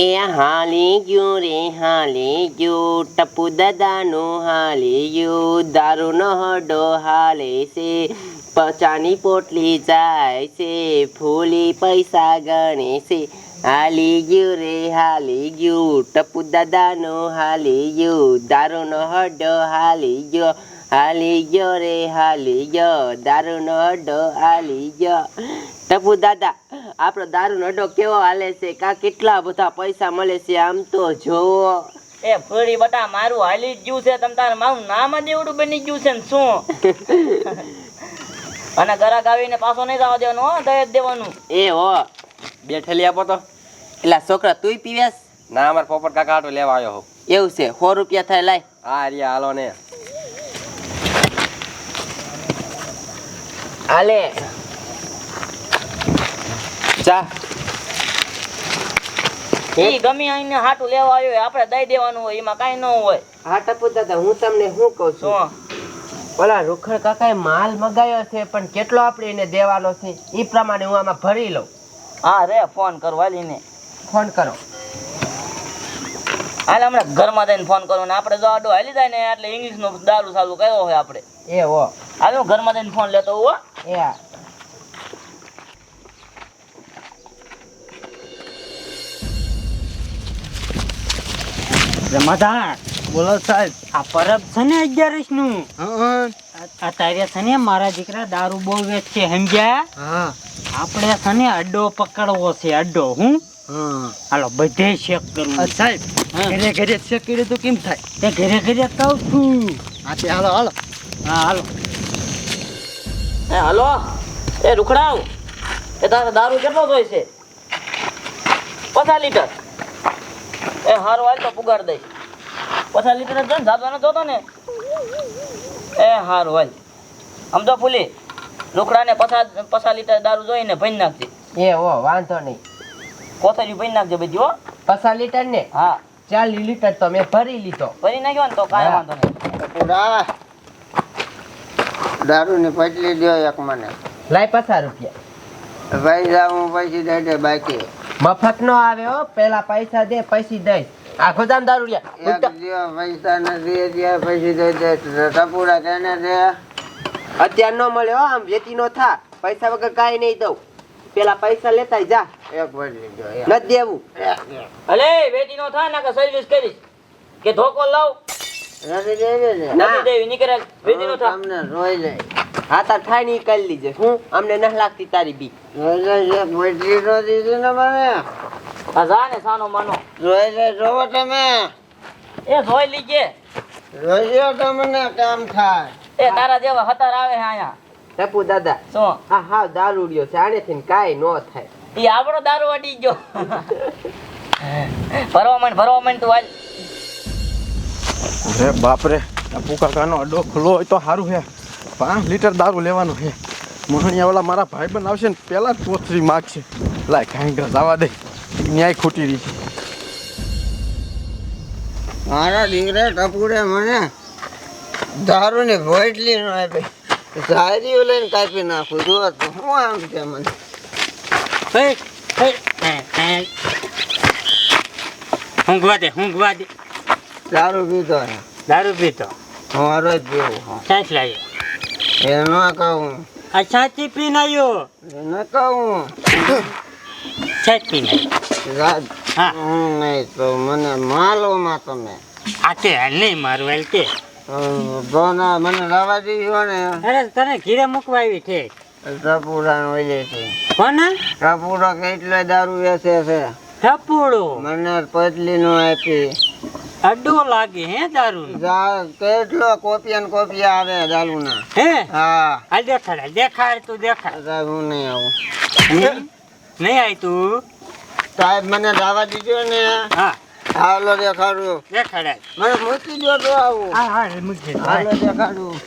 એ હાલી ગયું રે, હાલી ગયું. ટપુ દાદાનું હાલી ગયું. દારૂનો હડો હાલે છે. પચાની પોટલી જાય છે. ફૂલી પૈસા ગણે છે. હાલી ગયું રે, હાલી ગયું. ટપુ દાદાનું હાલી ગયું. દારૂનો હડો હાલી ગયો. હાલી ગયો રે, હાલી ગયો. દારૂનો હડો હાલી ગયો. ટપુ દાદા આપણો દારૂ નડો કેવો હાલે છે? કા કેટલા બધા પૈસા મળે છે? આમ તો જોવો એ ફરી બટા મારું હાલી જ ગયું છે. તમ તારે મારું નામ જ એવડું બની ગયું છે ને શું? અને ગરાક આવીને પાછો નહીં જવા દેવાનો હો દહેજ દેવાનું. એ હો બેઠેલી આપો તો. એટલે છોકરા તુંય પીવેસ ના અમાર પોપટ કાકા આટો લેવા આવ્યો હો એવું છે સો રૂપિયા થાય લાય. હા રે હાલો ને. હાલે. ચા ઈ ગમે આઈને હાટું લેવા આવ્યો હોય આપણે દઈ દેવાનું હોય એમાં કાંઈ ન હોય. હા ટપુ દાદા હું તમને શું કહું છું? ઓલા રૂખડ કાકાએ માલ મગાવ્યો છે પણ કેટલો આપણે એને દેવાનો છે એ પ્રમાણે હું આમાં ભરી લઉં. હા રે ફોન કર વાલીને ફોન કરો. હાલ હમણાં ઘરમાં જઈને ફોન કરો ને આપણે જો આડો હાલી જાય ને એટલે ઇંગ્લિશ નો દારૂ ચાલુ કર્યો હોય આપણે. એ હો. હાલ હું ઘરમાં જઈને ફોન લેતો હો. એ હા. રમાદાર બોલો સાહેબ. આ પરબ છે ને અગિયારસનું. હા અત્યારે છે ને મારા દીકરા દારૂ બહુ વેચશે સમજ્યા? આપણે છે ને અડ્ડો પકડવો છે અડ્ડો હું? હાલો બધે ચેક કરવું સાહેબ. ઘરે ઘરે ચેક કર્યું તો કેમ થાય? તે ઘરે ઘરે કહું છું. હા તે હાલો હાલો. હા હાલો. એ હાલો. એ રૂખડાવ. એ તારે દારૂ કેટલો જોઈશે? પચાસ લીટર. એ હારો હાલ તો પુગાડ દઈ. પચાસ લીટર જ જોઈને જાદવાનો જોતો ને. એ હારું હાલ. સમજો ફૂલી લુકડાને પચાસ પચાસ લીટર દારૂ જોઈને ભરી નાખજે. એ હો વાંધો નહીં. કોથળી ભરી નાખજે બધી હો. પચાસ લીટર ને? હા. ચાલીસ લીટર તો મેં ભરી લીધો. ભરી નાખ્યો ને તો કાંઈ વાંધો નહીં. પૂરા. દારૂની પટલી દો એક મને. લાય પચાસ રૂપિયા. ભાઈ જાઉં પછી દે બાકી. મફત નો આવે હો પેલા પૈસા દે પછી દઈ. આખો દામ દારૂ એક પૈસા નથી ત્યાં પછી દઈ દે ટપુડા તેને દે. અત્યાર નો મળે હો આમ વેતી નો થા. પૈસા વગર કાંઈ નહીં દઉં. પેલા પૈસા લેતા જા. એક વર્ષ દો નથી દેવું. અલે વેચી નો થા ને કે સર્વિસ કરીશ. કે ધોકો લાવ? નથી દે ના. નથી દેવી નીકળે વેચી નો થા. તમને રોઈ જાય હા તાર થાય ને ઈ કરી લીજે. હું અમને ન લાગતી તારી બી. તો દીધી ને મને. જા ને સાનો માનો. જાય જોવો તમે. એ જોઈ લીજે. જાઓ તમને કામ થાય. એ તારા જેવા હતાર આવે છે અહીંયા. ટપુ દાદા શું? હા હા દારૂડિયો છે આનેથી કાંઈ નો થાય. એ આપણો દારૂ અડી ગયો. ભરવા માંડ ભરવા માંડ તું હાલ. અરે બાપ રે ટપુ કાકાનો અડ્ડો ખુલ્લો હોય તો સારું છે પાંચ લીટર દારૂ લેવાનું છે. મહણિયાવાળા મારા મારા પણ આવશે ને પહેલાં જ પોથરી માગશે. લાય કાંઈ જવા દે. ન્યાય ખૂટી રહી છે. મારા દીકરે ટપુડે મને દારૂની ભોટલી નો આપી. ધારીઓ લઈને કાપી નાખું. જો તો શું આમ છે મને. હે, હે, હે, હે. ઊંઘવા દે ઊંઘવા દે. દારૂ પીધો દારૂ પીતો હું જ પીવું હા. લાગ્યો એ ન કહું. આ સાચી પીને આવ્યો ન કહું. સાચ પીને હા. હું નહીં તો મને માલોમાં તમે. આ હાલ નહીં મારું હાલ કે બોના મને લાવવા દીધો ને. અરે તને ઘીરે મૂકવા આવી છે. ટપુડા નો છે. કોને? ટપુડો કેટલો દારૂ વેચે છે? ટપુડો મને પતલી નો આપી. અડ્ડો લાગે હે દારૂ જા- કેટલો કોપિયા ને કોપિયા આવે દારૂના. હે? હા. આ દેખાડ દેખાડ તું દેખાડ. દારૂ હું નહીં આવું. નહીં આવી તું? સાહેબ મને દાવા દીધો ને. હા. હાલો દેખાડું. દેખાડે મને મૂકી દો તો આવું. હા હા મૂકી દે. હાલો દેખાડું.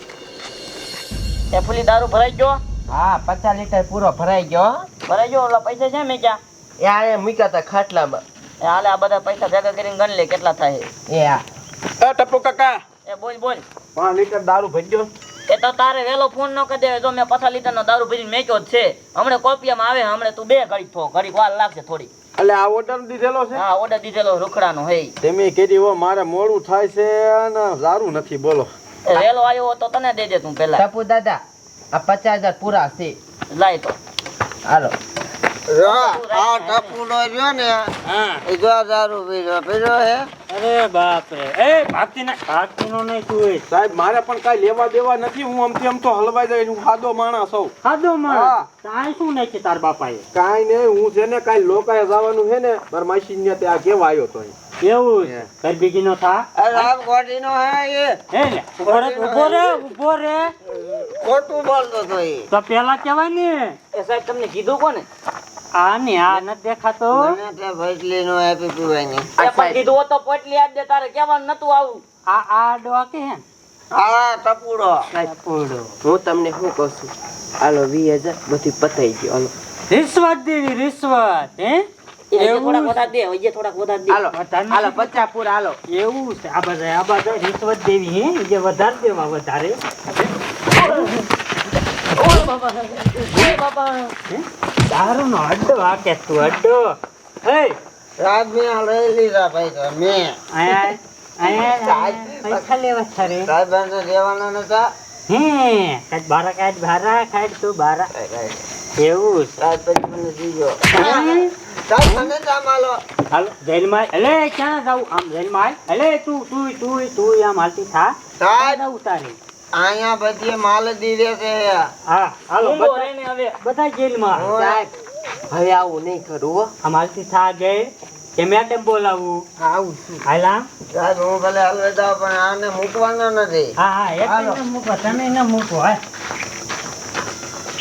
એ ફૂલી દારૂ ભરાઈ ગયો? હા પચાસ લીટર પૂરો ભરાઈ ગયો. હો. ભરાઈ ગયો ઓલા પૈસા છે મેં ક્યાં? એ આ મૂક્યા હતા ખાટલામાં. હાલે આ બધા પૈસા ભેગા કરીને ગણ લે કેટલા થાય. એ હા એ ટપુ કાકા. એ બોલ બોલ. પાંચ લીટર દારૂ ભરી એ તો તારે વેલો ફોન ન કરી દે જો મેં પથા લીટર નો દારૂ ભરીને મેક્યો જ છે. હમણે કોપિયામાં આવે હમણે તું બે ઘડી થો. ઘડી વાર લાગશે થોડી એટલે આ ઓર્ડર દીધેલો છે? હા ઓર્ડર દીધેલો રૂખડાનો હે તેમે કીધી હો મારે મોડું થાય છે અને સારું નથી. બોલો. એ વેલો આવ્યો તો તને દે દે તું પેલા ટપુ દાદા આ પચાસ હજાર પૂરા છે. લાય તો. હાલો. ને ના નો મારે પણ કાંઈ લેવા દેવા નથી. હું આમથી આમ તો હલવાઈ જાય હું સાદો માણસ હોઉં. ખાધો માણસ? તાય શું નહીં છે તાર બાપાએ? કાંઈ નહીં હું છે ને કાંઈ લોકાએ જવાનું છે ને મારા માસી ને ત્યાં કેવા આવ્યો તો એવું? છે બીજી નો થા? રામ કોટીનો હે એ. હે ઊભો રે ઊભો રે ખોટું બોલતો તો એ. તો પેલા કેવાય ને? એ સાહેબ તમને કીધું કોને? આ ને આ ન દેખાતો મને તે નો આપી પીવાની. પણ કીધું હોત તો પોટલી આજ દે તારે કેવાનું નતું આવું. આ આ ડોવા કે હે આ ટપુડો. ટપુડો. હું તમને શું કહું છું? હાલો વીસ હજાર બધું પતાઈ ગયો હાલો. રિશ્વત દેવી રિશ્વત હે? વધારે દારૂ નો અડ્ડો આ કે તું અડ્ડો હે. રાજમિયા લઈ લીધા ભાઈ તો મે. આયા આયા પૈસા લેવા છે રે. સાહેબ દેવાના નતા. હે કાઢ બારા કાઢ બારા કાઢ તું બારા. એવું સાત સાહેબ પછી મને દીજો? સાહેબ મને હાલો. જેલમાં અલે ક્યાં જાઉં? આમ જેલમાં અલે તું તું તું તું આમ હાલતી થા. સાહેબ. ક્યાં જાઉં તારે? અહીંયા બધી માલ દીધે છે. હા હાલો હવે. બધા જેલમાં. સાહેબ હવે આવું નહીં કરું હાલતી થા ગઈ. કે મેડમ બોલાવું આવું છું. હાલા સાહેબ હું ભલે અલવિદા પણ આને મૂકવાનો નથી. હા હા એક હાલો. મૂકો તમે એને મૂકો હા.